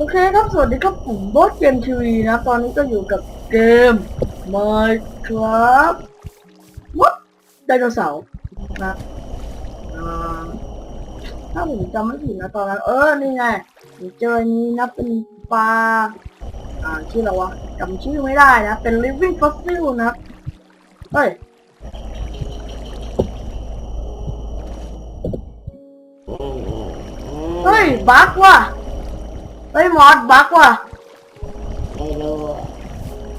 โอเคครับสวัสดีครับผมบอสเกมทีวีนะ ตอนนี้ก็อยู่กับเกม Minecraft วัดไดโนเสาร์นะถ้าผมจำไม่ผิดนะตอนนั้น เออ นี่ไงเจอนี้นะเป็นปลา อ่า ชื่ออะไรวะจำชื่อไม่ได้นะ เป็น living fossil นะเฮ้ยเฮ้ยบักว่ะ เฮ้ยมอสบั๊กว่ะไม่รู้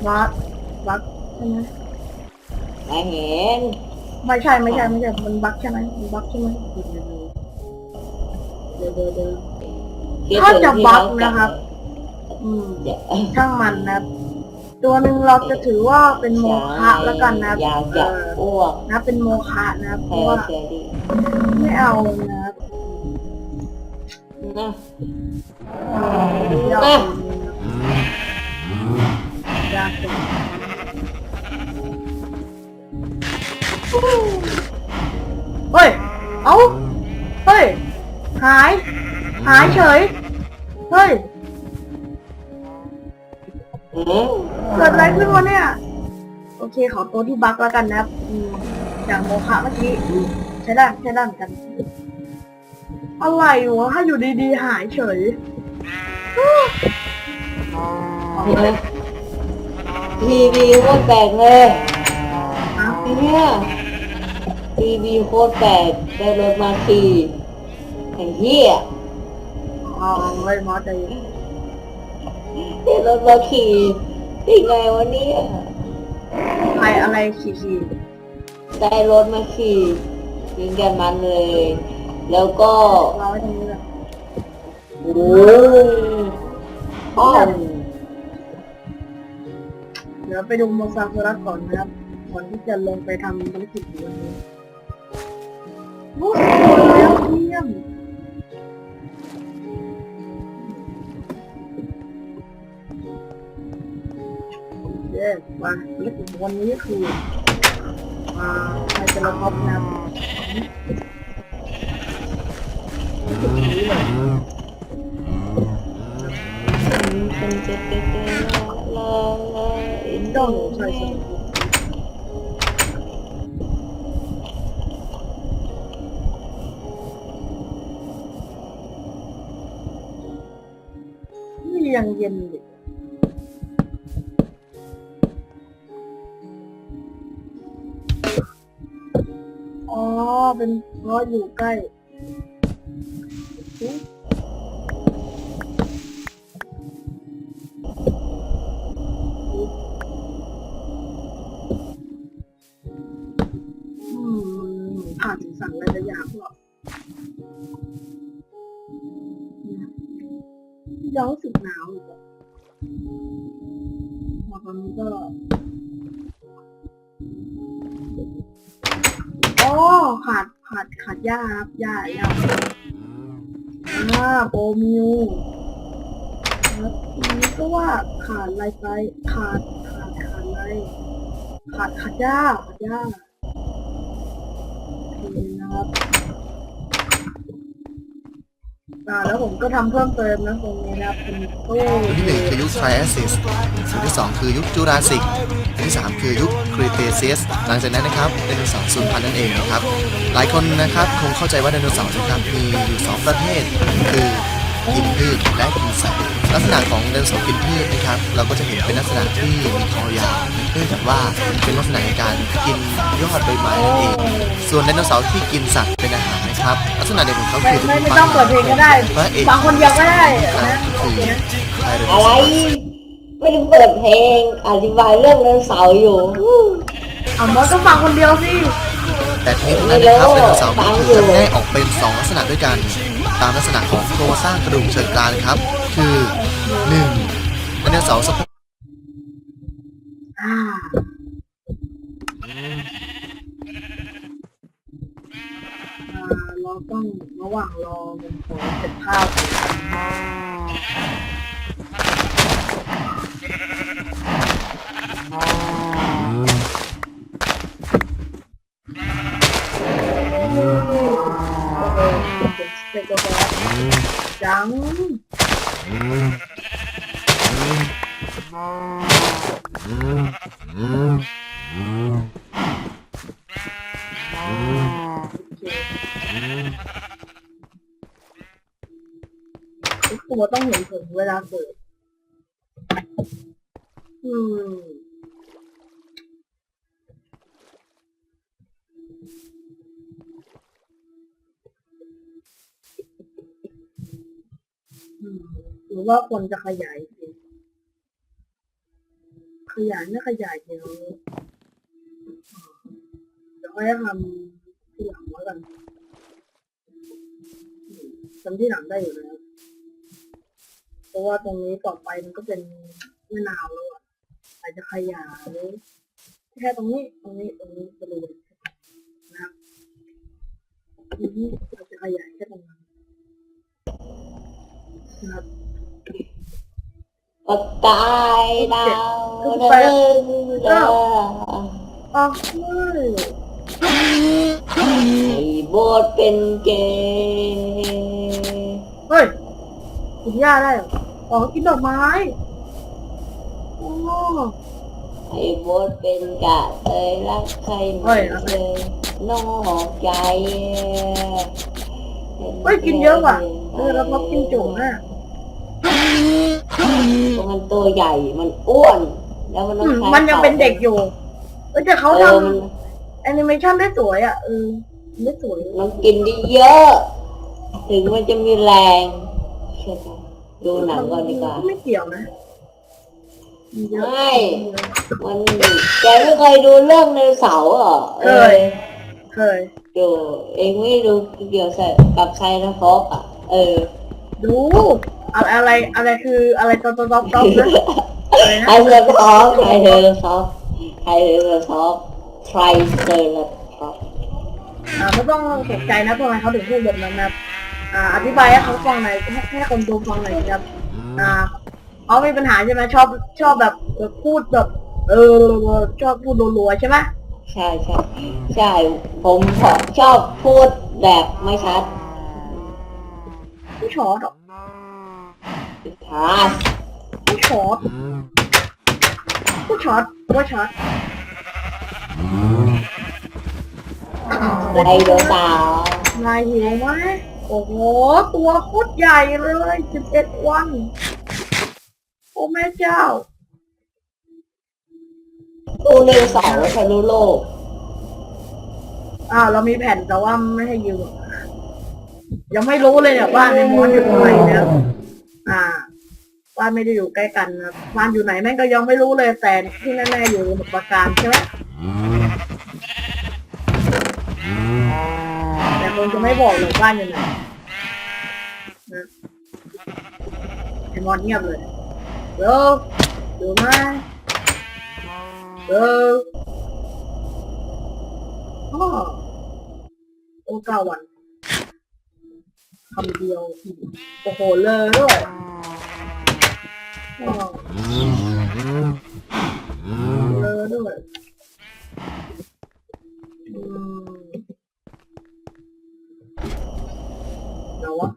มอสบั๊กใช่ไหมไม่เห็นไม่ใช่ไม่ใช่ไม่ใช่มันบั๊กใช่ไหมมันบั๊กใช่ไหมเดี๋ยวเดี๋ยวเดี๋ยวเดี๋ยวถ้าจะบั๊กนะครับ อืมเดี๋ยวช่างมันนะครับตัวหนึ่งเราจะถือว่าเป็นโมฆะแล้วกันนะครับอยากเอจะออ้วกนะเป็นโมฆะนะครับเพแพ้ราะว่าเสียดีไม่เอานะ ครับนะไม่เอาอยากเป็นเฮ้ย เอ้า เฮ้ย หาย หายเฉย เฮ้ยอืมเกิดอะไรขึ้นวะเนี่ย โอเค ขอตัวที่บั๊กแล้วกันนะครับอืมอย่างโมคะเมื่อกี้อืมใช้ได้ ใช้ได้เหมือนกัน อะไรวะถ้าอยู่ดีๆหายเฉยทีวีโคตรแปลกเลยอ้าวเนี่ยทีวีโคตรแปลกได้รถมาขี่ไอ้เหี้ยเอาเลยมอสใจเย็นได้รถมาขี่ได้ไงวะเนี่ยใครอะไรขี่ขี่ได้รถมาขี่ยิงกันมันเลย แล้วก็เราไว้ตรงนี้เลยโอ้ยอ้อมเดี๋ยวไปดูโมซาคุระก่อนนะครับก่อนที่จะลงไปทำภารกิจในวันนี้โอ้โหแล้วเยี่ยมเย้มาภารกิจวันนี้คือมาใครจะรับมอบนำภารกิ โดนใช่ใช่ยังเย็นอยู่อ๋อ เป็นเพราะอยู่ใกล้ ผ่านสั่งอะไรจะยากหรอกยังรู้สึกหนาวอยู่มาตอนนี้ก็อ๋อขาดขาดขาดหญ้าครับหญ้าหญ้า อ่าโปรมิวครับทีนี้ก็ว่าขาดอะไรไปขาดขาดขาดอะไรขาดขาดหญ้าขาดหญ้าโอเคนะครับ อ่าแล้วผมก็ทำเพิ่มเติมนะตรงนี้นะครับเป็นตู้ยุคที่หนึ่งคือยุคไทรแอสซิสยุคที่สองคือยุคจูราสสิกยุคที่สามคือยุคครีเทเซียสหลังจากนั้นนะครับไดโนเสาร์สูญพันธุ์นั่นเองนะครับ หลายคนนะครับคงเข้าใจว่าไดโนเสาร์นะครับมีอยู่สองประเภทคือกินพืชและกินสัตว์ลักษณะของไดโนเสาร์กินพืชนะครับ เราก็จะเห็นเป็นลักษณะที่มีคอยาว เนื่องจากว่าเป็นลักษณะในการกินยอดใบไม้นั่นเอง ส่วนไดโนเสาร์ที่กินสัตว์เป็นอาหารนะครับ ลักษณะเด่นของเขาไม่คือไม่ไม่ต้องเปิดเพลงก็ได้พระเอกฟังคนเดียวก็ได้นะก็โอคือเคนะไทรโนอะไรเสาร์ไม่ได้เปิดเพลง อธิบายเรื่องไดโนเสาร์อยู่อะมอสก็ฟังคนเดียวสิแต่ทั้งนี้ทั้งนั้นนะครับไดโนเสาร์ก็ถูกจำแนกออกเป็น 2 ลักษณะด้วยกัน ตามลักษณะของโครงสร้างกระดูกเชิงกรานครับ คือ 1. ไดโนเสาร์สะโพกอ่าอ่า เราต้องระหว่างรอมันขอเสร็จภาพ ว่าคนจะขยายสิขยายไม่ขยายเดี๋ยวเดี๋ยวค่อยทำทีหลังแล้วกันอืมทำที่หลังได้อยู่แล้วเพราะว่าตรงนี้ต่อไปมันก็เป็นแม่นาวแล้วอะอาจจะขยายแค่ตรงนี้ตรงนี้ตรงนี้บริเวณนะครับทีนี้เราจะขยายแค่ตรงนั้นนะครับ ประกายดาวเดินเดินอ๋อไม่ให้โบสเป็นเกย์เฮ้ยกินหญ้าได้เหรออ๋อกินดอกไม้โอ้ให้โบสเป็นกะเตยรักใครไม่เคยนอกใจเฮ้ยกินเยอะว่ะเออแล้วพอกินจุ๋มอะ เพราะมันตัวใหญ่ มันอ้วน แล้วมันต้ออืงมใช้มันยังเป็นเด็กอยู่เอ้ยแต่เขาเอทอมันำแอนิเมชันได้สวยอะเออได้สวย มันกินได้เยอะ ถึงมันจะมีแรงใช่ไหมดูหนังก่อนดีกว่า ไม่เกี่ยวนะมีเยอะไม่มันแกไม่เคยดูเรื่องในเสาร์เหรอเคย เคยดูเองไม่ดูเกี่ยวกับไซน์ฟอกอะ เออ ดู อะไรอะไรอะไรคืออะไรต๊อปต๊อปต๊อปต๊อปนะอะไรนะไทเซอร์ท็อปไทเซอร์ท็อปไทเซอร์ท็อปไทเซอร์ท็อปอ่าไม่ต้องตกใจนะทำไมเขาถึงพูดแบบนั้นนะอ่าอธิบายให้เขาฟังหน่อยให้ให้คนดูฟังหน่อยครับอ่าเขามีปัญหาใช่ไหมชอบชอบแบบเออพูดแบบเออชอบพูดรัวๆใช่ไหมใช่ใช่ใช่ผมชอบพูดแบบไม่ชัดผู้ช็อตหรอ กชัดผู้ช็อตผู้ช็อตว่าช็อตไดโนเสาร์นายหิวไหมโอ้โห ตัวโคตรใหญ่เลยสิบเอ็ดวัน โอ้แม่เจ้า ตู้เรือเสาร์ทะลุโลก อ่า เรามีแผ่นแต่ว่าไม่ให้ยืมยังไม่รู้เลยเนี่ยบ้านในมอนอยู่ตรงไหนเนี่ยอ่า บ้านไม่ได้อยู่ใกล้กันนะบ้านอยู่ไหนแม่งก็ยังไม่รู้เลยแต่ที่แน่ๆอยู่สมุทรปราการใช่ไหมแต่คงจะไม่บอกเลยบ้านอยู่ไหนนะไอมอนเงียบเลยเดี๋ยวอยู่ไหมเอออ๋อโอ้เก้าวันคำเดียวโอ้โหเลยด้วย อ๋อเลยด้วยอืมเดี๋ยววะ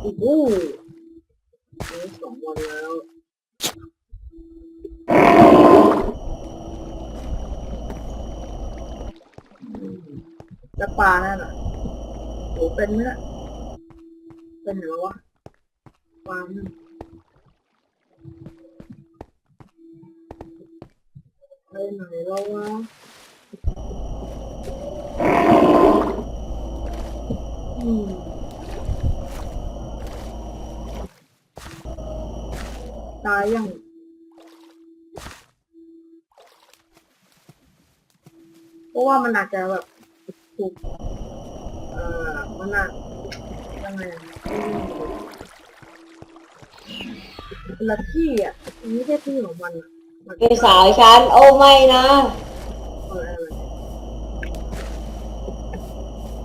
โอ้โหนี่สองวันแล้วแล้วปลาแน่น่ะโหเป็นไหมน่ะเป็นเหรอวะปลานั่น ไปไหนแล้ววะอืมตายยังเพราะว่ามันอาจจะแบบถูกเอ่อมันอาจยังไงอะละที่อะนไม่ใช่ที่ของมันอะ เป็นสาวฉัน โอ้ไม่นะ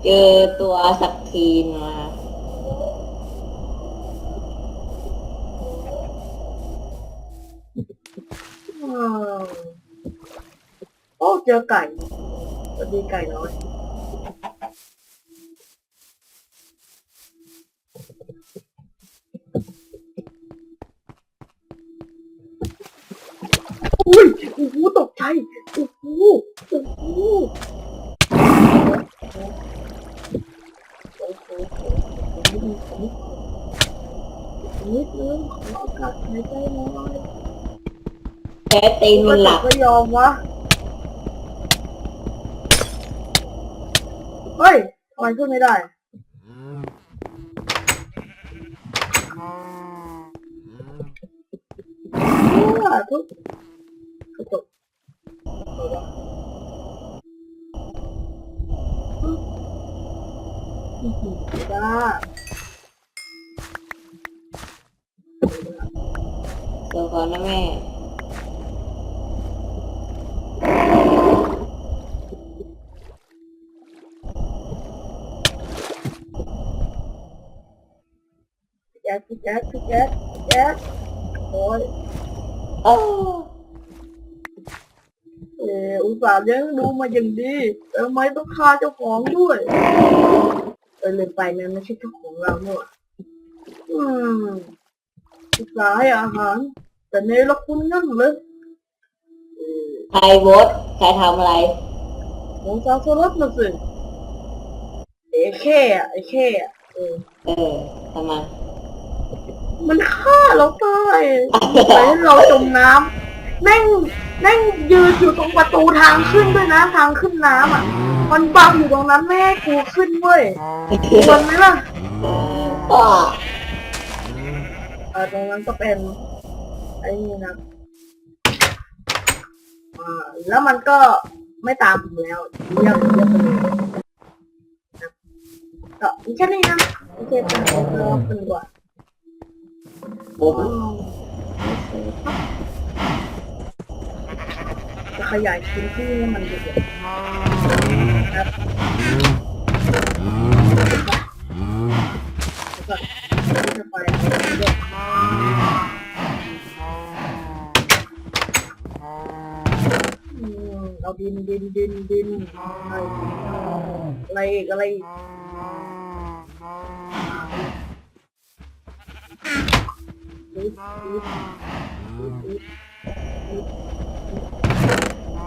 เจอตัวสักทีนมาโอ้เจอไก่สวัสดีไก่น้อย อุ้ยโอ้โหตกใจโอ้โหโอ้โหโอ้โหนิดนึงขอโอกาสหายใจหน่อยแพ้ตีนมันหลับก็ยอมวะเฮ้ยทำไมขึ้นไม่ได้ทุก จ้าเดี๋ยวก่อนนะแม่แจ๊คพี่แจ๊คพี่แจ๊คพี่แจ๊คโอ้ยโอ้เอออุตส่าห์เลี้ยงดูมาอย่างดีแต่ทำไมต้องฆ่าเจ้าของด้วยเออลืมไปนะไม่ใช่เจ้าของเราเนี่ยว่ะอืมอุตส่าห์ให้อาหาร แต่เนรคุณนั่นเลยเออใครบดใครทำอะไรมองซาโซลัสมาสิไอ้แค่อะไอ้แค่อะเออเออทำไมมันฆ่าเราตายไปให้เราจมน้ำแม่ง แม่งยืนอยู่ตรงประตูทางขึ้นด้วยนะทางขึ้นน้ำอะ มันบังอยู่ตรงนั้นไม่ให้กูขึ้นเว้ยควรไหมล่ะก็เออตรงนั้นก็เป็นไอ้นี่นะอ่าแล้วมันก็ไม่ตามผมแล้วเยี่ยมเยี่ยมไปเลยนะก็มีแค่นี้นะโอเคไปเราเป็นดีกว่า ผม จะขยายพื้นที่ให้มันเยอะๆครับก็จะไปเราดินดินดินดินอะไรอีกอะไรอีก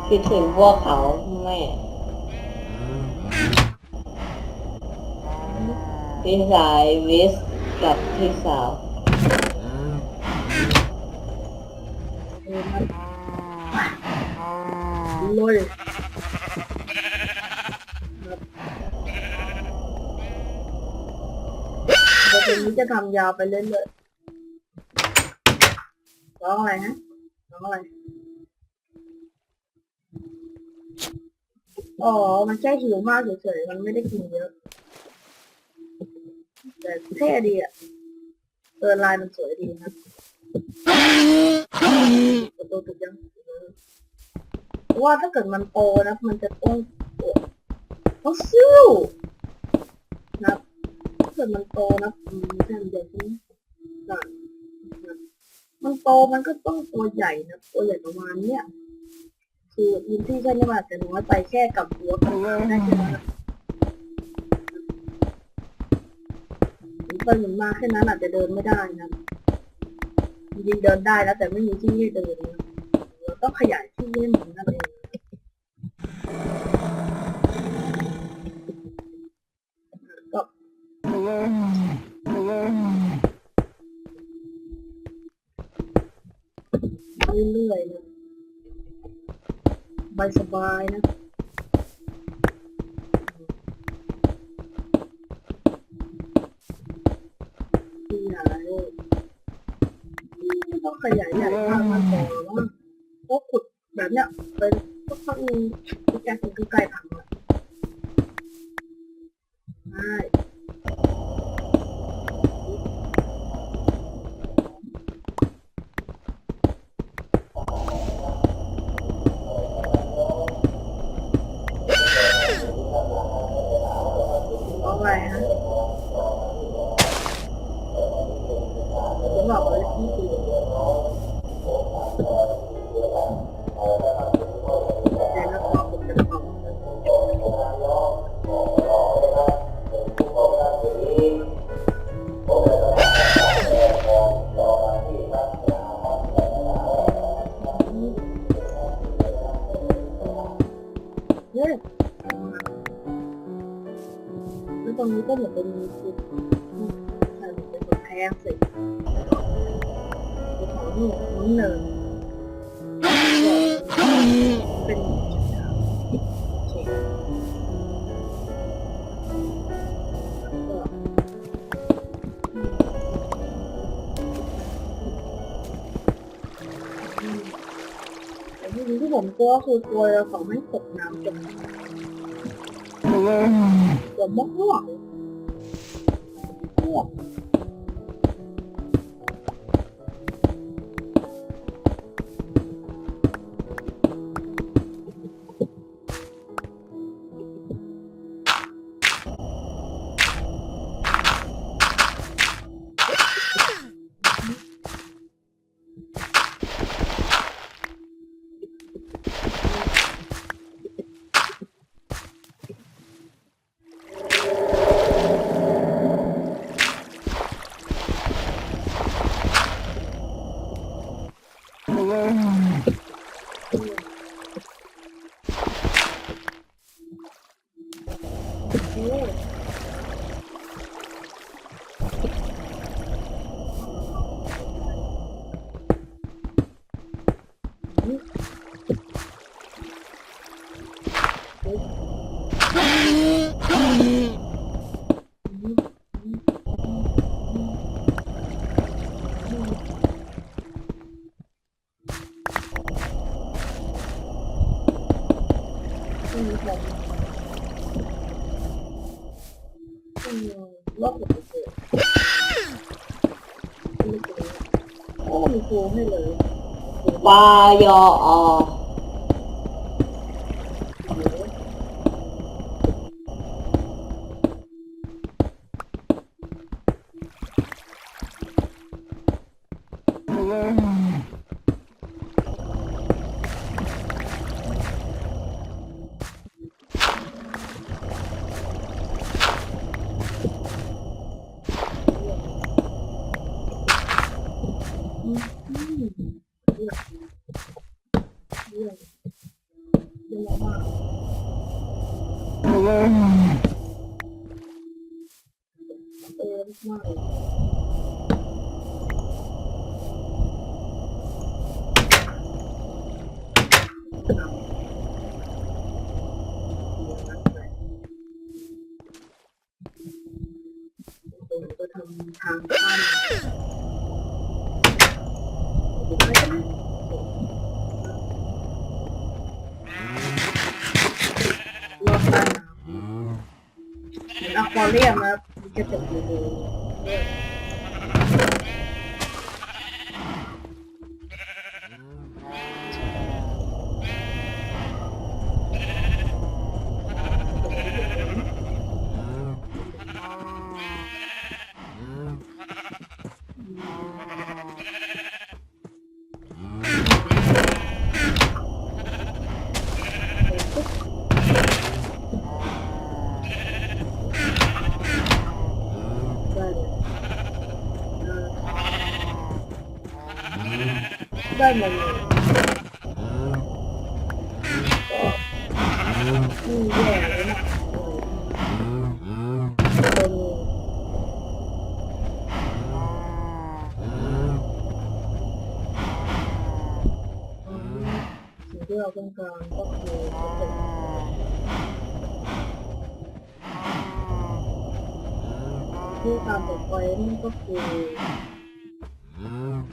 คิดถึงพวกเขาแม่พี่สายวิสกับพี่สาวเออมันเลยเดี๋ยวนี้จะทำยาวไปเรื่อยๆร้องอะไรฮะร้องอะไร อ๋อ มันแค่หิวมากเฉยๆ มันไม่ได้กินเยอะ แต่เท่ดีอะ เออลายมันสวยดีนะประตูติดยังเพราะว่าถ้าเกิดมันโตนะ มันจะต้องโอ้ต้องซิ้วนะถ้าเกิดมันโตนะอืมแค่เดียวนี้นมันโตมันก็ต้องตัวใหญ่นะ ตัวใหญ่ประมาณเนี้ย คือพื้นที่แค่นี้มันอาจจะน้อยไปแค่กับหัวกับหางได้แค่นั้นอะหรือไปหมุนมาแค่นั้นอาจจะเดินไม่ได้นะจริงเดินได้แล้วแต่ไม่มีที่ให้เดินนะเราต้องขยายที่ให้มันนั่นเองก็เรื่อยๆนะ บายสบายๆนะ Oh. กลัวคือกลัวเขาไม่ตกน้ำจมกลัวมากมาก ปลา เมือ ได้หมดเลยก็นี่แย่เลยนะ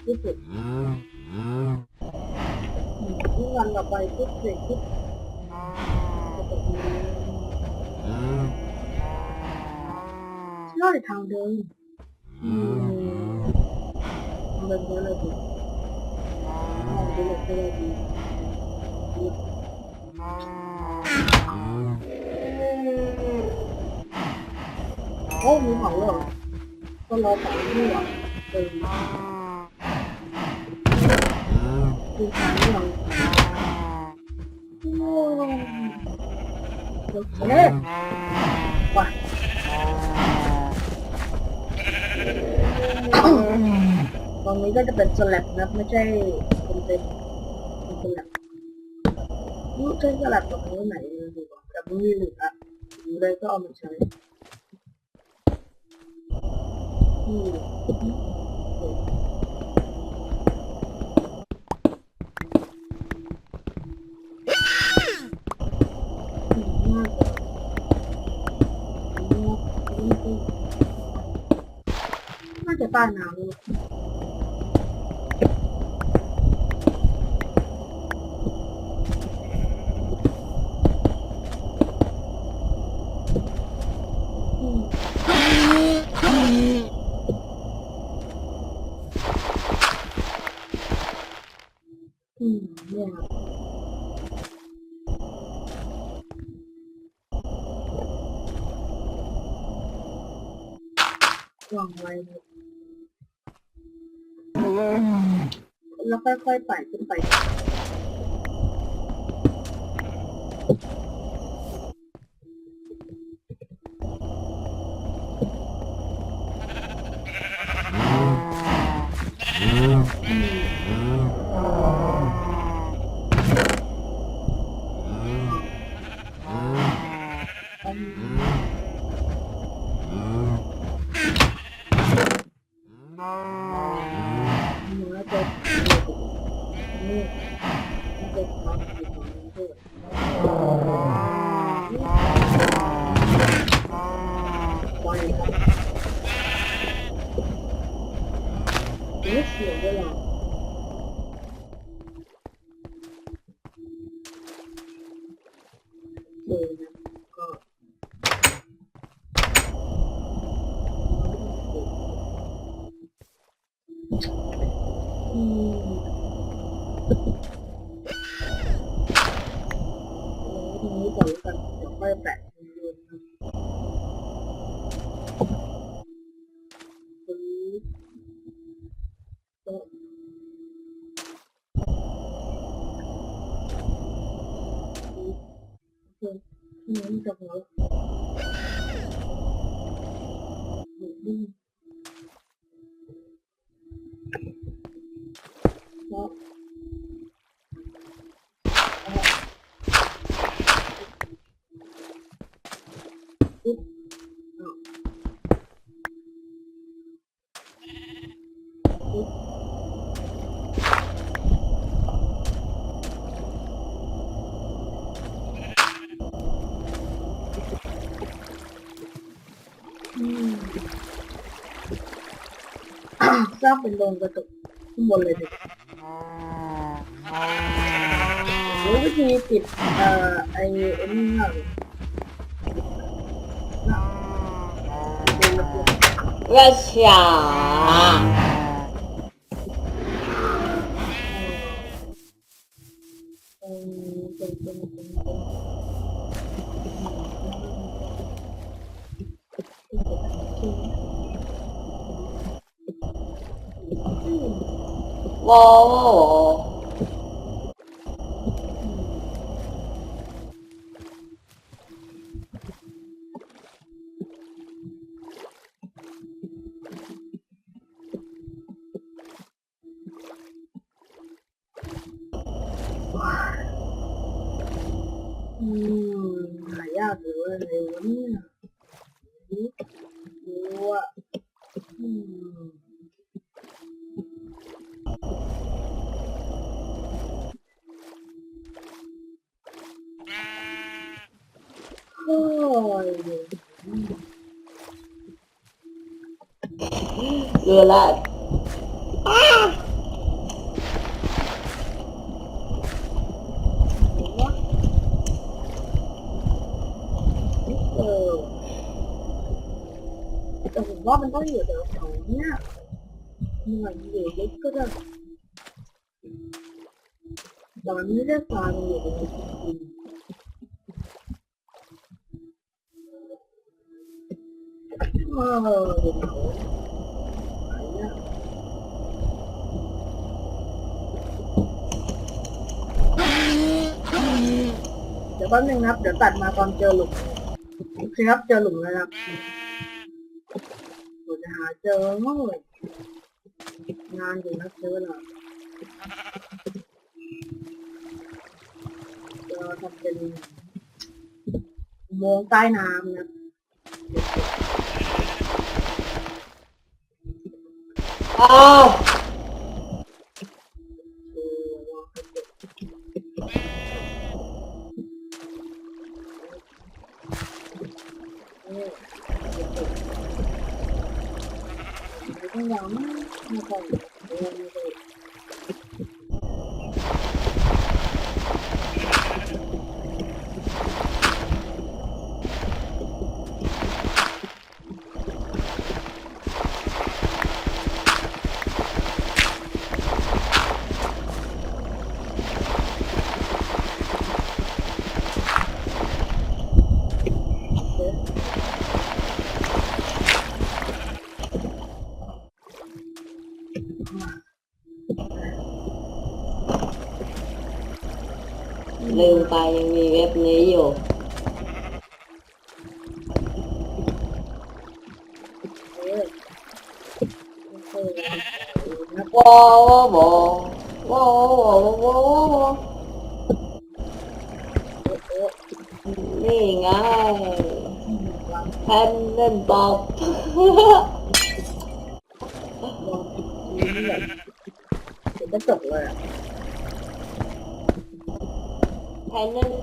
เป็นสิ่ งที่เราต้องการก็คือจะเป็นที่ตามต่อไปนี่ก็คือที่สุดที่วันต่อไปที่เสร็จที่จะเป็นยอดทางเดินอืมเดินเดินเลยดิมองดูเลยก็เลยดีโอ้มีเผาเหรอก็รอเผานี่หรอเออคือทางที่เราโอ เคว่ะตรงนี้ก็จะเป็นสลับนะไม่ใช่เป็นเป็นเป็นสลับนี่ใช้สลับตรงนี้ไหนดีกว่าแต่ไม่มีหลืออยู่เลยก็เอามาใช้อืมน่าจะ น่าจะใต้น้ำเลย อืมเนี่ยครับวางไว้นะแล้ว ค่อยๆไต่ขึ้นไป ทีนี้ก่อนแล้วกันเดี๋ยวค่อยแปะทีเดียวนะปึ๊บโต๊ะปึ๊บโอเคทีนี้มันจะพอแล้วอืมเพราะ อืม สร้างเป็นโรงกระจกข้างบนเลยดิรู้วิธีติดเอ่อไอ้ไอ้นี่มากเลยน่ะเป็นระบบราชา ว โอ้ยเรือละวะเออแต่ผมว่ามันต้อง ดี๋ยวแป๊บนึงนะครับ เดี๋ยวตัดมาตอนเจอหลุมโอเคครับเจอหลุมแล้วครับผมจะหาเจอง่เลยงานอยู่นะเจอแล้วจะทำเป็นอุโมงใต้น้ำนะอ้าวไม่ยาวมากไม่ค่อ ยเอ อไม่ค่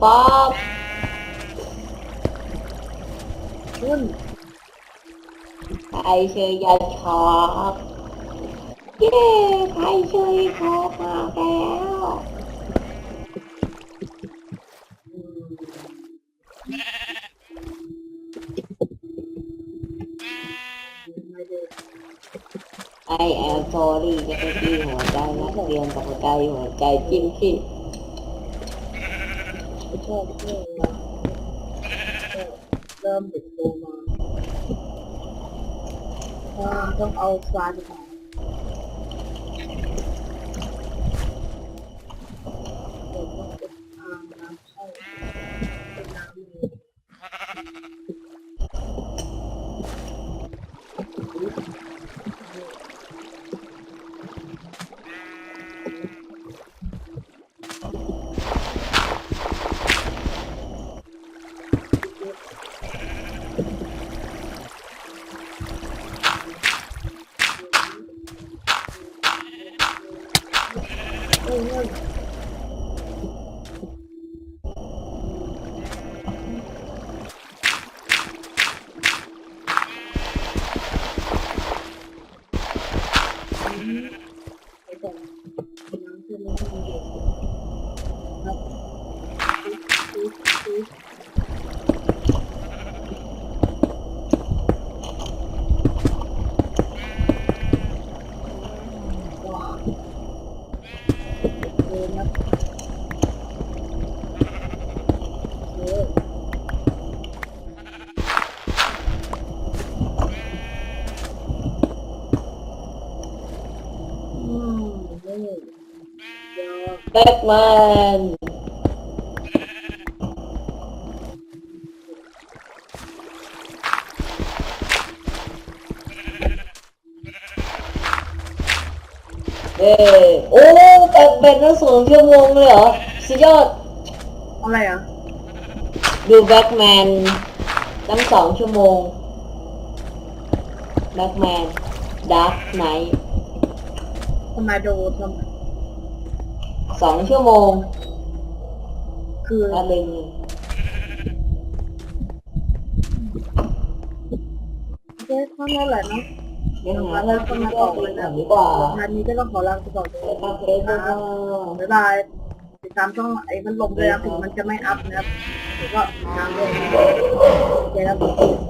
ป๊อปขึ้นใครชื่อยาช็อกเย้ใครชื่อยาช็อกมาแล้วอืมไม่ได้ไอแอมโซรี่จะไปที่หัวใจนักเรียนตกใจหัวใจจิ้มขี้ ชอบเรื่องนะเริ่มเด็กโตมาต้องเอาฟลาไปก่อ แบ็กแมนเอ้โอ้แบ็กแมนตั้งสองชั่วโมงเลยเหรอสุดยอดอะไรอะดูแบ็กแมนตั้งสองชั่วโมงแบ็กแมนดาร์กไนท์ ทำไมโดนทสองชั่วโมงำคืออะไรเงี้ยเจ๊ข้างนั้นแหละเนาะเดี๋ยวหาอะไรกินก็ไปก่อนดีกว่างานนี้ก็ต้องขอลาไปก่อนเลยไปครับเฟซบุ๊กก็บ๊ายบายติดตามช่องไอ้มันลมด้วยนะถึงมันจะไม่อัพนะครับถือว่าตามด้วยนะเจ๊แล้ว